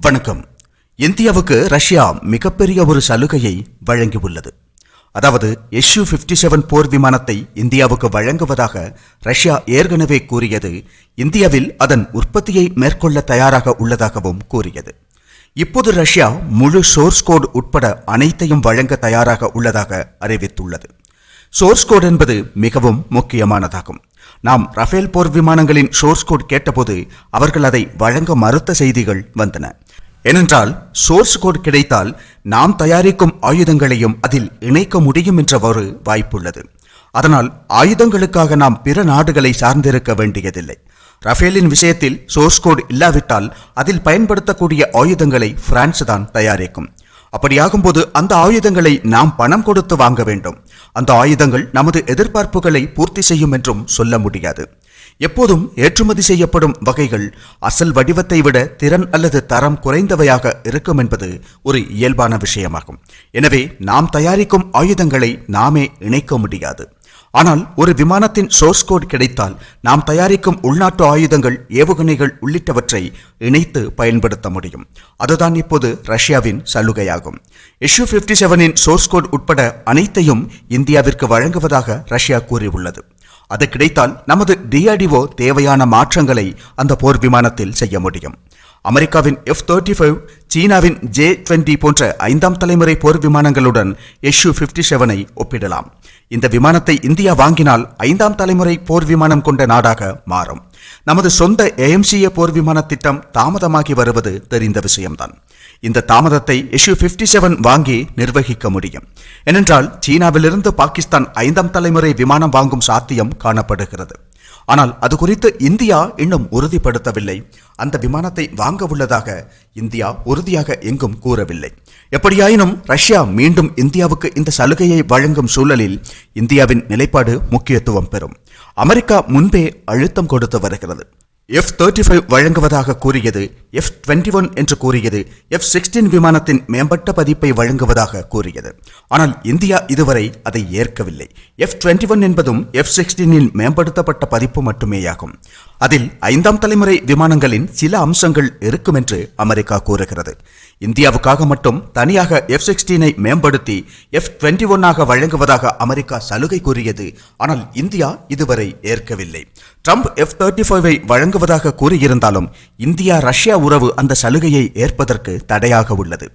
வணக்கம். இந்தியாவுக்கு ரஷ்யா மிகப்பெரிய ஒரு சலுகையை வழங்கியுள்ளது. அதாவது எஸ்யூ பிப்டி செவன் போர் விமானத்தை இந்தியாவுக்கு வழங்குவதாக ரஷ்யா ஏற்கனவே கூறியது. இந்தியாவில் அதன் உற்பத்தியை மேற்கொள்ள தயாராக உள்ளதாகவும் கூறியது. இப்போது ரஷ்யா முழு சோர்ஸ் கோட் உட்பட அனைத்தையும் வழங்க தயாராக உள்ளதாக அறிவித்துள்ளது. சோர்ஸ் கோட் என்பது மிகவும் முக்கியமானதாகும். நாம் ரஃபேல் போர் விமானங்களின் சோர்ஸ் கோட் கேட்டபோது அவர்கள் அதை வழங்க மறுத்த செய்திகள் வந்தன. ஏனென்றால் சோர்ஸ் கோட் கிடைத்தால் நாம் தயாரிக்கும் ஆயுதங்களையும் அதில் இணைக்க முடியும் என்ற ஒரு வாய்ப்புள்ளது. அதனால் ஆயுதங்களுக்காக நாம் பிற நாடுகளை சார்ந்திருக்க வேண்டியதில்லை. ரஃபேலின் விஷயத்தில் சோர்ஸ் கோட் இல்லாவிட்டால் அதில் பயன்படுத்தக்கூடிய ஆயுதங்களை பிரான்ஸ் தான் தயாரிக்கும். அப்படியாகும்போது அந்த ஆயுதங்களை நாம் பணம் கொடுத்து வாங்க வேண்டும். அந்த ஆயுதங்கள் நமது எதிர்பார்ப்புகளை பூர்த்தி செய்யும் என்றும் சொல்ல முடியாது. எப்போதும் ஏற்றுமதி செய்யப்படும் வகைகள் அசல் வடிவத்தை விட திறன் அல்லது தரம் குறைந்தவையாக இருக்கும் என்பது ஒரு இயல்பான விஷயமாகும். எனவே நாம் தயாரிக்கும் ஆயுதங்களை நாமே இணைக்க முடியாது. ஆனால் ஒரு விமானத்தின் சோர்ஸ் கோட் கிடைத்தால் நாம் தயாரிக்கும் உள்நாட்டு ஆயுதங்கள் ஏவுகணைகள் உள்ளிட்டவற்றை இணைத்து பயன்படுத்த முடியும். அதுதான் இப்போது ரஷ்யாவின் சலுகையாகும். இஷ்யூ பிப்டி செவனின் சோர்ஸ் கோட் உட்பட அனைத்தையும் இந்தியாவிற்கு வழங்குவதாக ரஷ்யா கூறியுள்ளது. அது கிடைத்தால் நமது டிஆர்டிஓ தேவையான மாற்றங்களை அந்த போர் விமானத்தில் செய்ய முடியும். அமெரிக்காவின் எஃப் தேர்ட்டி ஃபைவ் சீனாவின் ஜே டுவெண்டி போன்ற ஐந்தாம் தலைமுறை போர் விமானங்களுடன் எஷ்யூ பிப்டி செவனை ஒப்பிடலாம். இந்த விமானத்தை இந்தியா வாங்கினால் ஐந்தாம் தலைமுறை போர் விமானம் கொண்ட நாடாக மாறும். நமது சொந்த ஏஎம்சிஏ போர் விமான திட்டம் தாமதமாகி வருவது தெரிந்த விஷயம்தான். இந்த தாமதத்தை எஷ்யூ பிப்டி செவன் வாங்கி நிர்வகிக்க முடியும். ஏனென்றால் சீனாவிலிருந்து பாகிஸ்தான் ஐந்தாம் தலைமுறை விமானம் வாங்கும் சாத்தியம் காணப்படுகிறது. ஆனால் அது குறித்து இந்தியா இன்னும் உறுதிப்படுத்தவில்லை. அந்த விமானத்தை வாங்க உள்ளதாக இந்தியா உறுதியாக எங்கும் கூறவில்லை. எப்படியாயினும் ரஷ்யா மீண்டும் இந்தியாவுக்கு இந்த சலுகையை வழங்கும் சூழலில் இந்தியாவின் நிலைப்பாடு முக்கியத்துவம் பெறும். அமெரிக்கா முன்பே அழுத்தம் கொடுத்து வருகிறது. எஃப் தேர்ட்டி ஃபைவ் வழங்குவதாக கூறியது எஃப் டுவெண்ட்டி ஒன் என்று கூறியது எஃப் சிக்ஸ்டீன் விமானத்தின் மேம்பட்ட பதிப்பை வழங்குவதாக கூறியது. ஆனால் இந்தியா இதுவரை அதை ஏற்கவில்லை. எஃப் டுவெண்ட்டி ஒன் என்பதும் எஃப் சிக்ஸ்டீனின் மேம்படுத்தப்பட்ட பதிப்பு மட்டுமேயாகும். அதில் ஐந்தாம் தலைமுறை விமானங்களின் சில அம்சங்கள் இருக்கும் என்று அமெரிக்கா கூறுகிறது. இந்தியாவுக்காக மட்டும் தனியாக எஃப் சிக்ஸ்டீனை மேம்படுத்தி எஃப் டுவெண்ட்டி ஒன்னாக வழங்குவதாக அமெரிக்கா சலுகை கூறியது. ஆனால் இந்தியா இதுவரை ஏற்கவில்லை. ட்ரம்ப் எஃப் தேர்ட்டி ஃபைவை வழங்குவதாக கூறியிருந்தாலும் இந்தியா ரஷ்யா உறவு அந்த சலுகையை ஏற்பதற்கு தடையாக உள்ளது.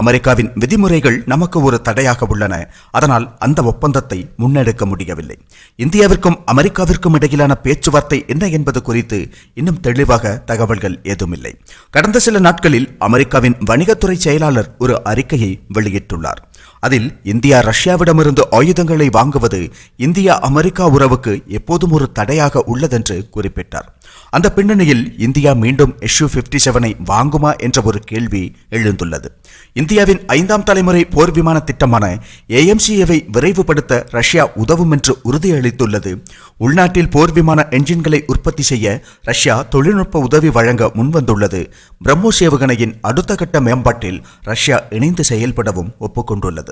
அமெரிக்காவின் விதிமுறைகள் நமக்கு ஒரு தடையாக உள்ளன. அதனால் அந்த ஒப்பந்தத்தை முன்னெடுக்க முடியவில்லை. இந்தியாவிற்கும் அமெரிக்காவிற்கும் இடையிலான பேச்சுவார்த்தை என்ன என்பது குறித்து இன்னும் தெளிவாக தகவல்கள் ஏதுமில்லை. கடந்த சில நாட்களில் அமெரிக்காவின் வணிகத்துறை செயலாளர் ஒரு அறிக்கையை வெளியிட்டுள்ளார். அதில் இந்தியா ரஷ்யாவிடமிருந்து ஆயுதங்களை வாங்குவது இந்தியா அமெரிக்கா உறவுக்கு எப்போதும் ஒரு தடையாக உள்ளதென்று குறிப்பிட்டார். அந்த பின்னணியில் இந்தியா மீண்டும் எஷ்யூ பிப்டி செவனை வாங்குமா என்ற ஒரு கேள்வி எழுந்துள்ளது. இந்தியாவின் ஐந்தாம் தலைமுறை போர் விமான திட்டமான ஏஎம்சிஏவை விரைவுபடுத்த ரஷ்யா உதவும் என்று உறுதியளித்துள்ளது. உள்நாட்டில் போர் விமான என்ஜின்களை உற்பத்தி செய்ய ரஷ்யா தொழில்நுட்ப உதவி வழங்க முன்வந்துள்ளது. பிரம்மோஸ் ஏவுகணையின் அடுத்த கட்ட மேம்பாட்டில் ரஷ்யா இணைந்து செயல்படவும் ஒப்புக்கொண்டுள்ளது.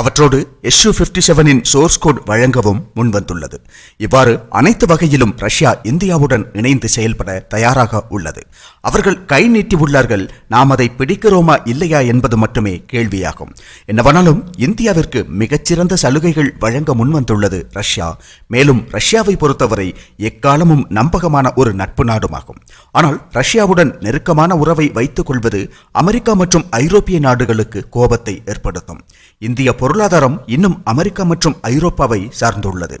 அவற்றோடு எஸ்யூ பிப்டி செவனின் சோர்ஸ் கோட் வழங்கவும் முன்வந்துள்ளது. இவ்வாறு அனைத்து வகையிலும் ரஷ்யா இந்தியாவுடன் இணைந்து செயல்பட தயாராக உள்ளது. அவர்கள் கை நீட்டி உள்ளார்கள் நாம் அதை பிடிக்கிறோமா இல்லையா என்பது மட்டுமே கேள்வியாகும். என்னவானாலும் இந்தியாவிற்கு மிகச்சிறந்த சலுகைகள் வழங்க முன்வந்துள்ளது ரஷ்யா. மேலும் ரஷ்யாவை பொறுத்தவரை எக்காலமும் நம்பகமான ஒரு நட்பு நாடுமாகும். ஆனால் ரஷ்யாவுடன் நெருக்கமான உறவை வைத்துக் கொள்வது அமெரிக்கா மற்றும் ஐரோப்பிய நாடுகளுக்கு கோபத்தை ஏற்படுத்தும். இந்திய பொருளாதாரம் இன்னும் அமெரிக்கா மற்றும் ஐரோப்பாவை சார்ந்துள்ளது.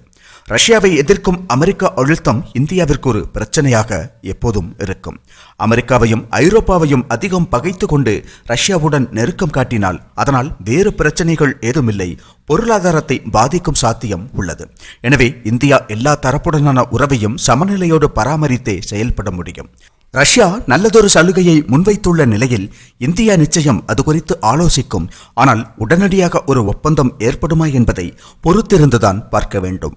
ரஷ்யாவை எதிர்க்கும் அமெரிக்க அழுத்தம் இந்தியாவிற்கு ஒரு பிரச்சனையாக எப்போதும் இருக்கும். அமெரிக்காவையும் ஐரோப்பாவையும் அதிகம் பகைத்து கொண்டு ரஷ்யாவுடன் நெருக்கம் காட்டினால் அதனால் வேறு பிரச்சனைகள் ஏதுமில்லை. பொருளாதாரத்தை பாதிக்கும் சாத்தியம் உள்ளது. எனவே இந்தியா எல்லா தரப்புடனான உறவையும் சமநிலையோடு பராமரித்தே செயல்பட முடியும். ரஷ்யா நல்லதொரு சலுகையை முன்வைத்துள்ள நிலையில் இந்தியா நிச்சயம் அது குறித்து ஆலோசிக்கும். ஆனால் உடனடியாக ஒரு ஒப்பந்தம் ஏற்படுமா என்பதை பொறுத்திருந்துதான் பார்க்க வேண்டும்.